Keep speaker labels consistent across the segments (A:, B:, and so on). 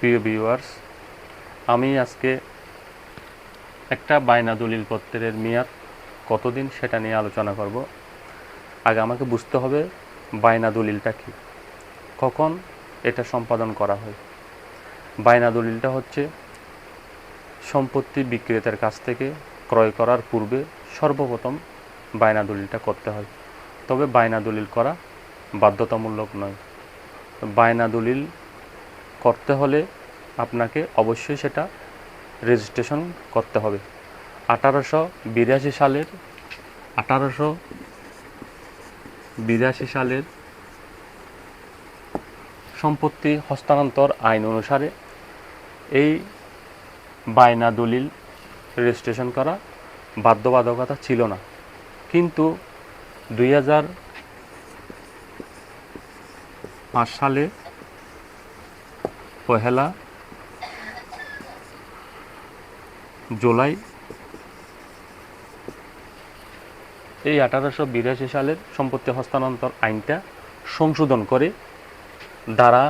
A: প্রিয় ভিউয়ার্স আমি আজকে একটা বায়না দলিল পত্রের মেয়াদ কতদিন সেটা নিয়ে আলোচনা করব। আগে আমাকে বুঝতে হবে বায়না দলিলটা কি। কখন এটা সম্পাদন করা হয়। বায়না দলিলটা হচ্ছে সম্পত্তি বিক্রেতার কাছ থেকে ক্রয় করার পূর্বে সর্বপ্রথম বায়না দলিলটা করতে হয়। তবে বায়না দলিল করা বাধ্যতামূলক নয়। বায়না দলিল করতে হলে আপনাকে অবশ্যই সেটা রেজিস্ট্রেশন করতে হবে। আঠারোশো বিরাশি সালের, আঠারোশো বিরাশি সালের সম্পত্তি হস্তান্তর আইন অনুসারে এই বায়না দলিল রেজিস্ট্রেশন করা বাধ্যবাধকতা ছিল না। কিন্তু দুই হাজার পাঁচ সালে পহেলা জুলাই। এই আঠারোশো বিরাশি সালের সম্পত্তি হস্তান্তর আইনটা সংশোধন করে দ্বারা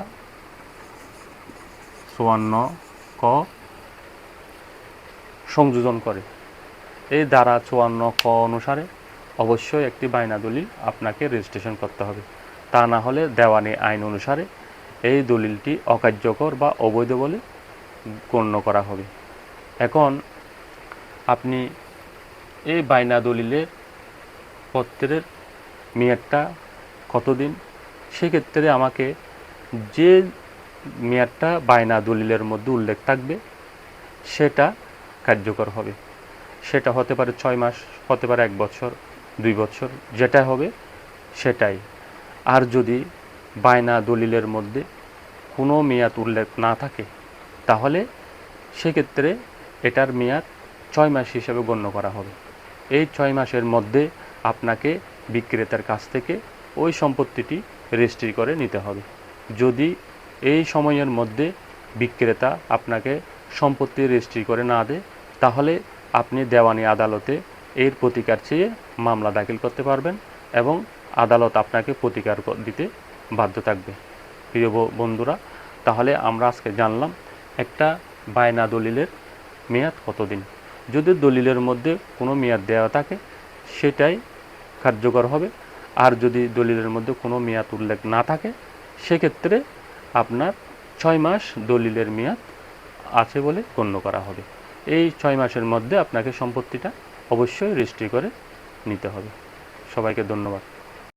A: চুয়ান্ন ক সংযোজন করে। এই দ্বারা চুয়ান্ন ক অনুসারে অবশ্যই একটি বায়না দলিল আপনাকে রেজিস্ট্রেশন করতে হবে। তা না হলে দেওয়ানি আইন অনুসারে এই দলিলটি অকার্যকর বা অবৈধ বলে গণ্য করা হবে। এখন আপনি এই বায়না দলিলের পত্রের মেয়াদটা কতদিন? সেক্ষেত্রে আমাকে যে মেয়াদটা বায়না দলিলের মধ্যে উল্লেখ থাকবে, সেটা কার্যকর হবে। সেটা হতে পারে ছয় মাস, হতে পারে এক বছর, দুই বছর যেটা হবে, সেটাই। আর যদি বায়না দলিলের মধ্যে কোনো মেয়াদ উল্লেখ না থাকে, তাহলে সেক্ষেত্রে এটার মেয়াদ ছয় মাস হিসেবে গণ্য করা হবে। এই ছয় মাসের মধ্যে আপনাকে বিক্রেতার কাছ থেকে ওই সম্পত্তিটি রেজিস্ট্রি করে নিতে হবে। যদি এই সময়ের মধ্যে বিক্রেতা আপনাকে সম্পত্তি রেজিস্ট্রি করে না দেয়, তাহলে আপনি দেওয়ানি আদালতে এর প্রতিকার চেয়ে মামলা দাখিল করতে পারবেন এবং আদালত আপনাকে প্রতিকার দিতে বাধ্য থাকবে। প্রিয় বন্ধুরা, তাহলে আমরা আজকে জানলাম একটা বায়না দলিলের মেয়াদ কতদিন। যদি দলিলের মধ্যে কোনো মেয়াদ দেওয়া থাকে, সেটাই কার্যকর হবে। আর যদি দলিলের মধ্যে কোনো মেয়াদ উল্লেখ না থাকে, সেক্ষেত্রে আপনার ছয় মাস দলিলের মেয়াদ আছে বলে গণ্য করা হবে। এই ছয় মাসের মধ্যে আপনাকে সম্পত্তিটা অবশ্যই রেজিস্ট্রি করে নিতে হবে। সবাইকে ধন্যবাদ।